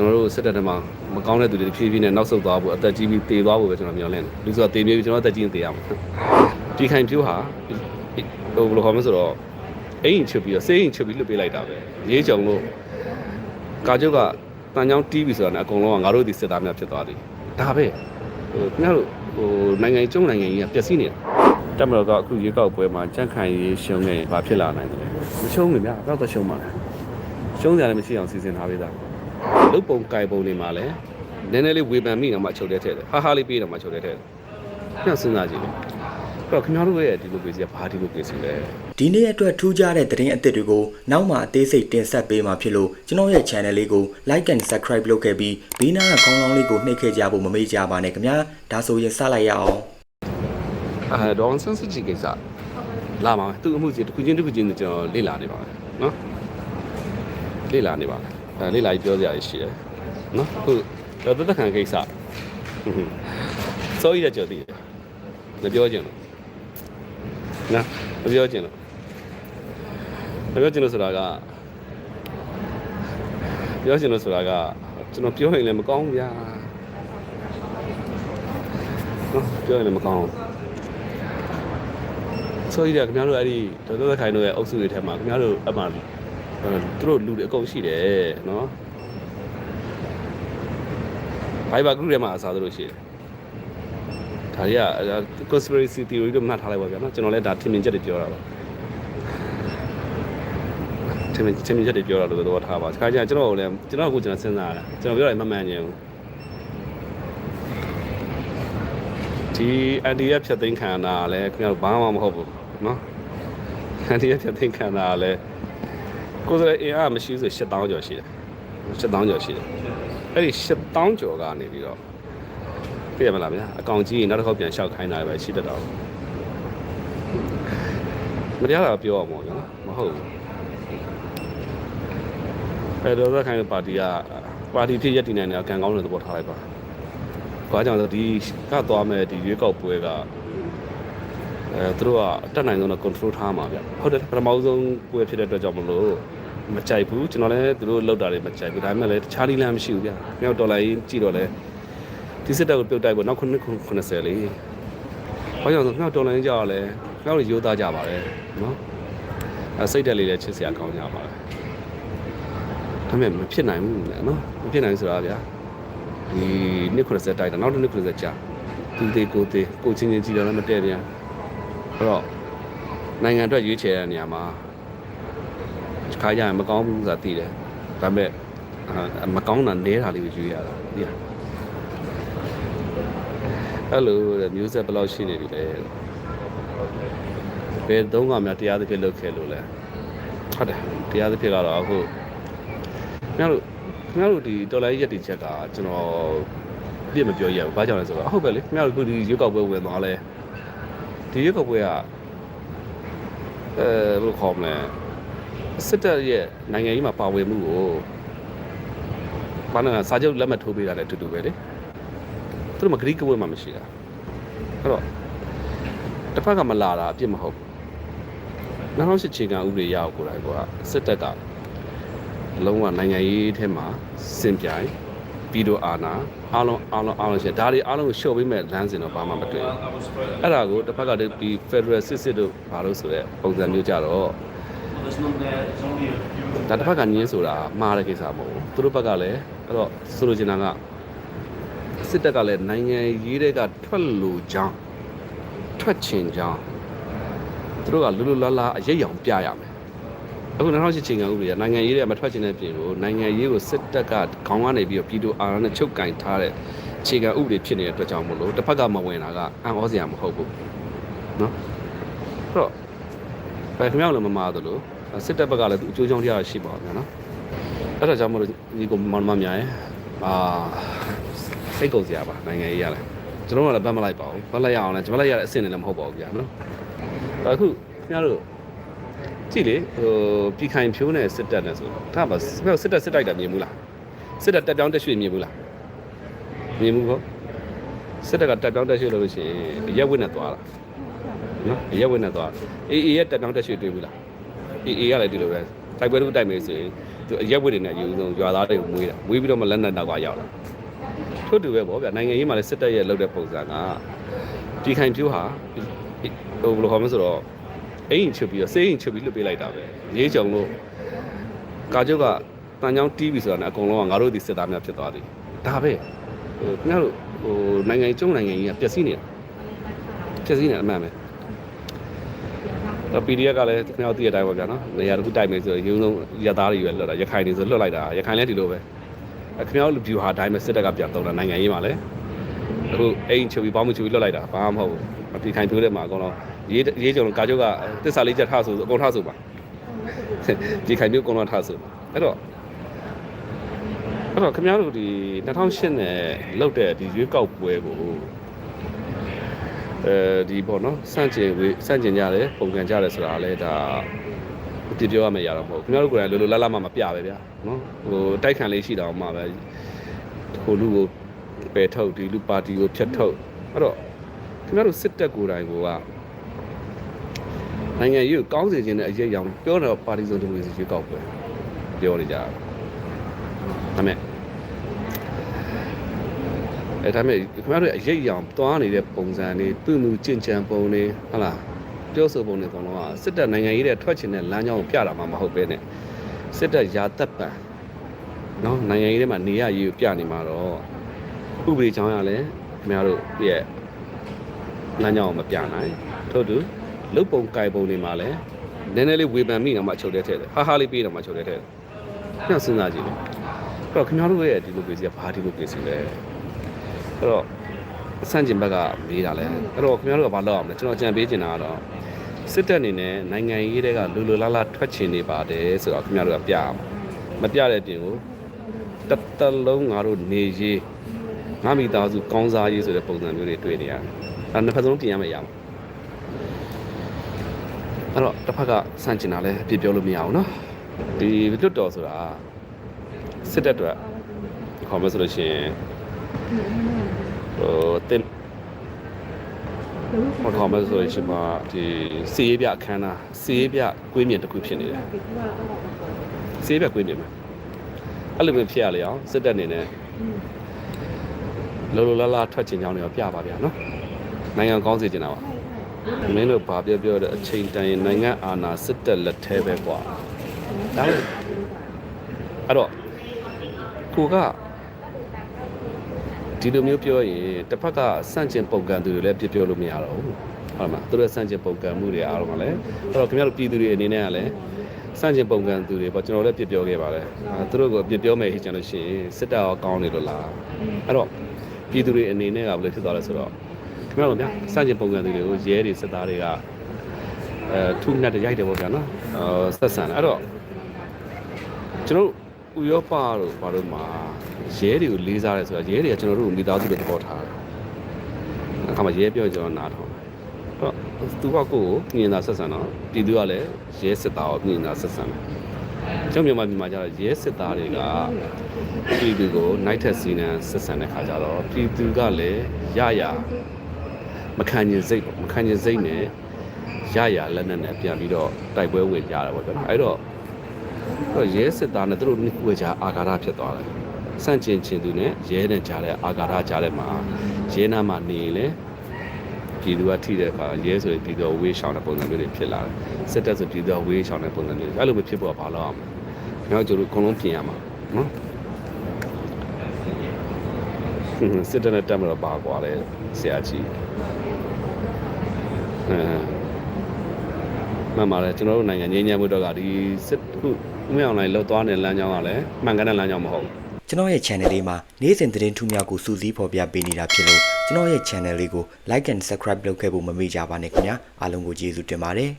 ကျွန်တော်တို့စစ်တပ်ထဲမှာမကောင်းတဲ့သူတွေဖြည်းဖြည်းနဲ့နောက်ဆုတ်သွားဖို့အသက်ကြီးပြီးတည်သွားဖို့ပဲကျွန်တော်မျှော်လင့်တယ်လူဆိုတာတည်မြေပြီးကျွန်တော်အသက်ကြီးရင်တည်ရမှာဒီခိုင်ဖြိုးဟာဟိုဘယ်လိုခေါ်မလဲဆိုတော့အိမ်ချွတ်ပြီးတော့စေးအိမ်ချွတ်ပြီးလွတ်ပေးလိုက်တာပဲရေးကြုံလို့ကာကျုပ်ကတန်ချောင်းတီးပြီဆိုတာနဲ့အကုန်လုံးကငါတို့ဒီစစ်သားများဖြစ်သွားသည်ဒါပဲဟိုခင်ဗျားတို့ဟိုနိုင်ငံကျုံနိုင်ငံကြီးကပျက်စီးနေတာတက်မတော်ကအခုရေကောက်ပွဲမှာကြက်ခိုင်ရေးရှုံးနေရင်ဘာဖြစ်လာနိုင်လဲမရှုံးဘူးဗျာတော့တော့ရှုံးပါလားရှုံးကြတယ်မရှိအောင်စီစဉ်ထားပေးတာ လုတ်ပုံကြိုင်ပုံတွေမှာလည်းနည်းနည်းလေးဝေဖန်မိတော့မှချုပ်တဲ့ထည့်တယ်ဟာဟာလေးပေးတော့မှချုပ်တဲ့ထည့်တယ်ညစဉ်းစားကြည့်လေအဲ့တော့ခင်ဗျားတို့ရဲ့ဒီလိုပေစီကဘာဒီလိုပေစီလဲဒီနေ့အတွက်ထူးခြားတဲ့သတင်းအသစ်တွေကိုနောက်မှအသေးစိတ်တင်ဆက်ပေးမှာဖြစ်လို့ကျွန်တော်ရဲ့ channel လေးကို like and subscribe လုပ်ခဲ့ပြီးဘေးနားကခေါင်းလောင်းလေးကိုနှိပ်ခဲ့ကြဖို့မမေ့ကြပါနဲ့ခင်ဗျာဒါဆိုရင်စလိုက်ရအောင်အဲဒေါန်ဆန်စချီကိစ္စလာပါမယ်သူ့အမှုကြီးတစ်ခုချင်းတစ်ခုချင်းကျွန်တော်လေ့လာနေပါမယ်နော်လေ့လာနေပါမယ် အဲလေ့လာပြီးပြောစရာရှိတယ်နော်အခုတော့တက်ခံကိစ္စစိုးရကြတယ်မပြောချင်ဘူးနော်မပြောချင်လို့မပြောချင်လို့ဆိုတာကပြောချင်လို့ဆိုတာကကျွန်တော်ပြောရင်လည်းမကောင်းဘူးဗျာနော်ပြောရင်လည်းမကောင်းဘူးဆိုရခင်ဗျားတို့အဲ့ဒီဒေါက်တာခိုင်တို့ရဲ့အုပ်စုတွေထဲမှာခင်ဗျားတို့အမှ သူတို့လူတွေအကုန်ရှိတယ်နော်ဘိုင်ဘာ group ထဲမှာအစားသလိုရှိတယ်ဒါတွေက conspiracy theory လို့မှတ်ထားလိုက်ပါဗျာနော်ကျွန်တော်လည်းဒါထင်မြင်ချက်တွေပြောတာပါထင်မြင်ထင်မြင်ချက်တွေပြောတာလို့တော့ထားပါခါကျကျွန်တော်လည်းကျွန်တော်ကကျွန်တော်စဉ်းစားတာကျွန်တော်ပြောတယ်မမှန်ခြင်းဘူးဒီအန်ဒီရဲ့ဖြတ်သိမ်းခံရတာလည်းခင်ဗျားတို့ဘာမှမဟုတ်ဘူးနော်အန်ဒီရဲ့ဖြတ်သိမ်းခံရတာလည်း ကိုယ်စရအင်အားမရှိဆို8000ကျော်ရှိတယ်8000ကျော်ရှိတယ်အဲ့ဒီ8000ကျော်ကနေပြီးတော့သိရမလားဗျာအကောင်ကြီးနောက်တစ်ခေါက်ပြန်လျှောက်ခိုင်းတာပဲရှိတတ်တော့မတရားတာပြောရမှာဗျာမဟုတ်ဘူးအဲ့တော့သက်ခိုင်းတဲ့ပါတီကပါတီဖြစ်ရက်တည်နိုင်တဲ့အကံကောင်းတဲ့သဘောထားလိုက်ပါ။ဘာကြောင့်လဲဆိုဒီကသွားမဲ့ဒီရွေးကောက်ပွဲကအဲသူတို့ကအတက်နိုင်ဆုံးတော့ control ထားမှာဗျ။ဟုတ်တယ်ပထမဆုံးပွဲဖြစ်တဲ့အတွက်ကြောင့်မလို့ မကြိုက်ဘူးကျွန်တော်လည်းသူတို့လောက်တာတွေမကြိုက်ဘူးဒါပေမဲ့လည်းတခြားနည်းလမ်းမရှိဘူးဗျ။မြောက်ဒေါ်လာကြီးကြည့်တော့လဲဒီစစ်တပ်ကိုပြုတ်တိုက်ဖို့နောက်9နှစ်90လေ။ဘာကြောင့်လဲမြောက်ဒေါ်လာကြီးကြောက်လဲမြောက်တွေရိုးသားကြပါလေနော်။အဲစိတ်တက်လေးလည်းချစ်စရာကောင်းကြပါလေ။ဒါပေမဲ့မဖြစ်နိုင်ဘူးလေနော်။မဖြစ်နိုင်ဘူးဆိုတာဗျာ။ဒီနှစ်90တိုက်တာနောက်တစ်နှစ်90ကြာသူသေးကိုသေးကိုချင်းချင်းကြည့်တော့လည်းမတည့်ပြန်အဲ့တော့နိုင်ငံအတွက်ရွေးချယ်တဲ့နေရာမှာ ခါကြရင်မကောင်းဘူးဆိုတာသိတယ်ဒါပေမဲ့အာမကောင်းတာနဲတာလေးကိုရွေးရတာသိလားအဲ့လိုတဲ့မျိုးဆက်ဘယ်လောက်ရှိနေပြီလဲဘယ်သုံးကများတရားသဖြင့်လုပ်ခဲ့လို့လဲဟုတ်တယ်တရားသဖြင့်ကတော့အခုများလို့ခင်ဗျားတို့ဒီတော်လိုင်းရက်တီချက်ကကျွန်တော်ပြည့်မပြောရဘူးဘာကြောင့်လဲဆိုတော့ဟုတ်ပဲလေခင်ဗျားတို့ခုဒီရွေးကောက်ပွဲဝင်သွားလဲဒီရွေးကောက်ပွဲကအဲဘယ်လိုခေါ်မလဲ စစ်တပ်ရဲ့နိုင်ငံရေးမှာပါဝင်မှုကိုဘာလို့လဲစာချုပ်လက်မှတ်ထိုးပေးတာလည်းအတူတူပဲလေသူတို့မဂရိကဝဲမှမရှိတာအဲ့တော့တစ်ဖက်ကမလာတာအပြစ်မဟုတ်ဘူး2008ချိန်ကဥပဒေရအောင်ကိုယ်တိုင်ကစစ်တပ်ကလုံးဝနိုင်ငံရေးထဲမှာစင်ပြိုင်ပြီးတော့အာနာအားလုံးအားလုံးအားလုံးရှင်ဒါတွေအားလုံးကိုရှော့ပေးမဲ့လမ်းစဉ်တော့ဘာမှမတွေ့ဘူးအဲ့ဒါကိုတစ်ဖက်ကတည်းကဒီ Federal စစ်စစ်တို့ဘာလို့ဆိုတဲ့ပုံစံမျိုးကြတော့ ဒါတစ်ဖက်ကညင်းဆိုတာမှားတဲ့ကိစ္စမဟုတ်ဘူးသူတို့ဘက်ကလည်းအဲ့တော့ဆိုလိုချင်တာကစစ်တပ်ကလည်းနိုင်ငံရေးတွေကထွက်လို့ကြောင်းထွက်ချင်ကြောင်းသူတို့ကလူလူလားလားအရေးရောင်ပြရမယ် အခု2008ချိန်ကဥပဒေကနိုင်ငံရေးတွေမထွက်ချင်တဲ့ပြင်ကိုနိုင်ငံရေးကိုစစ်တပ်ကခေါင်းကနေပြီးတော့ပြည်သူအာဏာနဲ့ချုပ်ကင်ထားတဲ့အခြေခံဥပဒေဖြစ်နေတဲ့အတွက်ကြောင့်မို့လို့တစ်ဖက်ကမဝင်တာကအံ့ဩစရာမဟုတ်ဘူးเนาะအဲ့တော့ ဘယ်ခင်ဗျားလည်းမမာသလိုစစ်တပ်ဘက်ကလည်းသူအကျိုးကြောင့်တရားရှိပါဘူးနော်အဲ့ဒါကြောင့်မို့လို့ဒီကိုမောင်မများရဲ့အာစိတ်ကုန်စရာပါနိုင်ငံရေးရလဲကျွန်တော်ကလည်းဗတ်မလိုက်ပါဘူးဗတ်လိုက်ရအောင်လဲကျွန်တော်လိုက်ရတဲ့အဆင့်နဲ့လည်းမဟုတ်ပါဘူးဗျာနော်အခုခင်ဗျားတို့ကြည့်လေဟိုပြည်ခိုင်ဖြိုးနဲ့စစ်တပ်နဲ့ဆိုဒါပါစစ်တပ်စစ်တိုက်တာမြင်ဘူးလားစစ်တပ်တက်ပြောင်းတက်ရွှေ့မြင်ဘူးလားမြင်ဘူးကောစစ်တပ်ကတက်ပြောင်းတက်ရွှေ့လို့ရှိရင်ရက်ဝက်နဲ့သွားတာ နော်ရက်ဝက်နဲ့သွားအေးအေးရဲ့တက်ပြောင်းတက်ရွှေ့တွေ့ဘူးလားအေးအေးကလည်းဒီလိုပဲတိုက်ပွဲတို့တိုက်မယ်ဆိုရင်သူအရက်ဝတ်တွေနဲ့အယူဆုံးရွာသားတွေကိုမွေးတာမွေးပြီးတော့မှလက်နက်နောက်ကရောက်လာထို့တူပဲပေါ့ဗျာနိုင်ငံရေးမှာလည်းစစ်တပ်ရဲ့လုပ်တဲ့ပုံစံကဒီခိုင်ဖြိုးဟာဟိုဘယ်လိုခေါ်မလဲဆိုတော့အိမ်ချုပ်ပြီးတော့စေးအိမ်ချုပ်ပြီးလွတ်ပေးလိုက်တာပဲရေးကြုံလို့ကာကျုပ်ကတန်ချောင်းတီးပြီဆိုတာနဲ့အကုန်လုံးကငါတို့ဒီစစ်သားများဖြစ်သွားသည်ဒါပဲဟိုခင်ဗျားတို့ဟိုနိုင်ငံကျုံနိုင်ငံကြီးကပျက်စီးနေတာပျက်စီးနေအမှန်ပဲ တော့ PDF ကလည်းခင်ဗျားတို့သိတဲ့အတိုင်းပါဗျာနော်နေရာတစ်ခုတိုက်မယ်ဆိုရင်ရုံးဆုံးရသားတွေရွယ်လွတ်တာရခိုင်တွေဆိုလွတ်လိုက်တာရခိုင်လည်းဒီလိုပဲအဲခင်ဗျားတို့ view ဟာအတိုင်းပဲစစ်တပ်ကပြန်တုံးတာနိုင်ငံရေးမှာလည်းအခုအိမ်ချုပ်ပြီးပေါင်းမချုပ်ပြီးလွတ်လိုက်တာဘာမှမဟုတ်ဘူးအပြိခိုင်ပြောတဲ့မှာအကုန်လုံးရေးရေးကြုံကာကျုပ်ကတစ္ဆာလေးချက်ထားဆိုအကုန်ထားဆိုပါဒီခိုင်မျိုးအကုန်လုံးထားဆိုအဲ့တော့အဲ့တော့ခင်ဗျားတို့ဒီ2008နဲ့လောက်တဲ့ဒီရွေးကောက်ပွဲကို အဲဒီပေါ့နော်စန့်ကျင်ဝေးစန့်ကျင်ကြတယ်ပုံကန်ကြတယ်ဆိုတာလည်းဒါပြပြောရမယ့်ရတော့မဟုတ်ဘူးခင်ဗျားတို့ကိုယ်တိုင်လိုလိုလားလားမှမပြပဲဗျာနော်ဟိုတိုက်ခံလေးရှိတာမှပဲဟိုလူကိုပယ်ထုတ်ဒီလူပါတီကိုဖျက်ထုတ်အဲ့တော့ခင်ဗျားတို့စစ်တပ်ကိုယ်တိုင်ကနိုင်ငံရေးကိုကောင်းစေခြင်းနဲ့အရေးအရောင်ပြောတော့ပါတီစုံဒီမိုကရေစီရွေးကောက်ပွဲပြောနေကြတာဒါပေမဲ့ အဲဒါပေမဲ့ခင်ဗျားတို့အရေးအရောင်သွားနေတဲ့ပုံစံတွေသူ့လူကျင့်ကြံပုံတွေဟုတ်လားပြောဆိုပုံတွေအကုန်လုံးကစစ်တပ်နိုင်ငံရေးတဲ့ထွက်ချင်တဲ့လမ်းကြောင်းကိုပြတာမှမဟုတ်ပဲနဲ့စစ်တပ်ရာသက်ပံနော်နိုင်ငံရေးထဲမှာနေရရေးကိုပြနေမှာတော့ဥပဒေကြောင်းရလဲခင်ဗျားတို့ရဲ့လမ်းကြောင်းကိုမပြနိုင်ထို့တူလုတ်ပုံကြိုင်ပုံတွေမှာလဲနည်းနည်းလေးဝေဖန်မိတော့မှချုပ်တဲ့ထဲတယ်ဟာဟာလေးပေးတော့မှချုပ်တဲ့ထဲတယ်ညစဉ်းစားကြည့်လို့အဲ့တော့ခင်ဗျားတို့ရဲ့ဒီမိုကရေစီကဘာဒီမိုကရေစီလဲ အဲ့တော့ဆန့်ကျင်ဘက်ကမေးတာလဲအဲ့တော့ခင်ဗျားတို့ကဘာလုပ်အောင်လဲကျွန်တော်ကြံပေးချင်တာကတော့စစ်တပ်အနေနဲ့နိုင်ငံရေးတွေကလူလူလားလားထွက်ချင်နေပါတယ်ဆိုတော့ခင်ဗျားတို့ကပြရမှာမပြတဲ့အပြင်ကိုတတလုံးငါတို့နေရေးငါမိသားစုကောင်းစားရေးဆိုတဲ့ပုံစံမျိုးတွေတွေ့နေရတယ်။အဲနှစ်ဖက်စလုံးပြင်ရမယ့်အရာပါ။အဲ့တော့တစ်ဖက်ကဆန့်ကျင်တာလည်းအပြစ်ပြောလို့မရဘူးနော်။ဒီလွတ်တော်ဆိုတာစစ်တပ်အတွက်ခေါ်မယ်ဆိုလို့ရှိရင် ဟိုတင်ဟောတော့မဆိုရင်ရှိမှဒီစီးရပြအခမ်းအနားစီးရပြကွေးမြင့်တစ်ခုဖြစ်နေတယ်စီးရပြကွေးမြင့်မှာအဲ့လိုမျိုးဖြစ်ရလေအောင်စစ်တပ်အနေနဲ့လောလောလားလားထွက်ချင်ကြောင်းတွေတော့ပြပါဗျာနော်နိုင်ငံကောင်းစေချင်တာပါမင်းတို့ဘာပြောပြောတဲ့အချိန်တန်ရင်နိုင်ငံအာဏာစစ်တပ်လက်ထဲပဲကွာဒါလို့အဲ့တော့ကိုက ဒီလိုမျိုးပြောရင်တစ်ဖက်ကစန့်ကျင်ပုံကံသူတွေလည်းပြပြောလို့မရတော့ဘူးဟုတ်မှာသူတို့စန့်ကျင်ပုံကံမှုတွေအားလုံးကလည်းအဲ့တော့ခင်ဗျားတို့ပြည်သူတွေအနေနဲ့ကလည်းစန့်ကျင်ပုံကံသူတွေပေါ့ကျွန်တော်လည်းပြပြောခဲ့ပါတယ်အဲသူတို့ကပြပြောမယ်ဟိကျန်လို့ရှိရင်စစ်တပ်ရောကောင်းနေလို့လားအဲ့တော့ပြည်သူတွေအနေနဲ့ကဘယ်လိုဖြစ်သွားလဲဆိုတော့ခင်ဗျားတို့ဗျာစန့်ကျင်ပုံကံသူတွေကိုရဲတွေစစ်သားတွေကအဲထုနှက်တဲ့ရိုက်တယ်ပေါ့ဗျာနော်အဲဆက်ဆံတယ်အဲ့တော့ကျွန်တော်တို့ ဥရောပတို့ဘာလို့မှာရဲတွေကိုလေးစားတယ်ဆိုတာရဲတွေကကျွန်တော်တို့ကိုမိသားစုတွေသဘောထားတယ်အခါမှာရဲပြောကျွန်တော်နားထောင်တယ်အဲ့တော့သူကကိုယ်ကိုညင်သာဆက်ဆံတော့ပြည်သူကလည်းရဲစစ်သားကိုညင်သာဆက်ဆံတယ်ကျွန်တော်မြန်မာပြည်မှာကျတော့ရဲစစ်သားတွေကပြည်သူကို night test စီနန်ဆက်ဆံတဲ့ခါကျတော့ပြည်သူကလည်းရရမခံကျင်စိတ်ပေါ့မခံကျင်စိတ်နဲ့ရရလက်နက်နဲ့ပြန်ပြီးတော့တိုက်ပွဲဝင်ကြတာပေါ့ဗျာအဲ့တော့ အဲ့တော့ရဲစစ်သားနဲ့သူတို့နှစ်ခုကြားအာဃာတဖြစ်သွားတယ်။စန့်ကျင်ချင်းသူနဲ့ရဲနဲ့ကြားတဲ့အာဃာတကြားတဲ့မှာရဲနာမှာနေရင်လေပြည်သူကထိတဲ့အခါရဲဆိုရင်ပြည်သူကဝေးရှောင်တဲ့ပုံစံမျိုးတွေဖြစ်လာတယ်။စစ်တပ်ဆိုပြည်သူကဝေးရှောင်တဲ့ပုံစံမျိုးတွေအဲ့လိုမျိုးဖြစ်ဖို့ကဘာလို့အောင်မလဲ။နောက်ကျတို့အကုန်လုံးပြင်ရမှာနော်။ဟွန်းစစ်တပ်နဲ့တက်မတော့ပါကွာလေဆရာကြီး။အဲမှန်ပါတယ်ကျွန်တော်တို့နိုင်ငံငြိမ်းချမ်းမှုတော့ကဒီစစ်ခု ဥမအောင်လိုက်လောက်သွားတဲ့လမ်းကြောင်းကလည်းမှန်ကန်တဲ့လမ်းကြောင်းမဟုတ်ဘူးကျွန်တော်ရဲ့ channel လေးမှာနေ့စဉ်သတင်းထူးများကိုစူးစီးဖော်ပြပေးနေတာဖြစ်လို့ကျွန်တော်ရဲ့ channel လေးကို like and subscribe လုပ်ခဲ့ဖို့မမေ့ကြပါနဲ့ခင်ဗျာအားလုံးကိုကျေးဇူးတင်ပါတယ်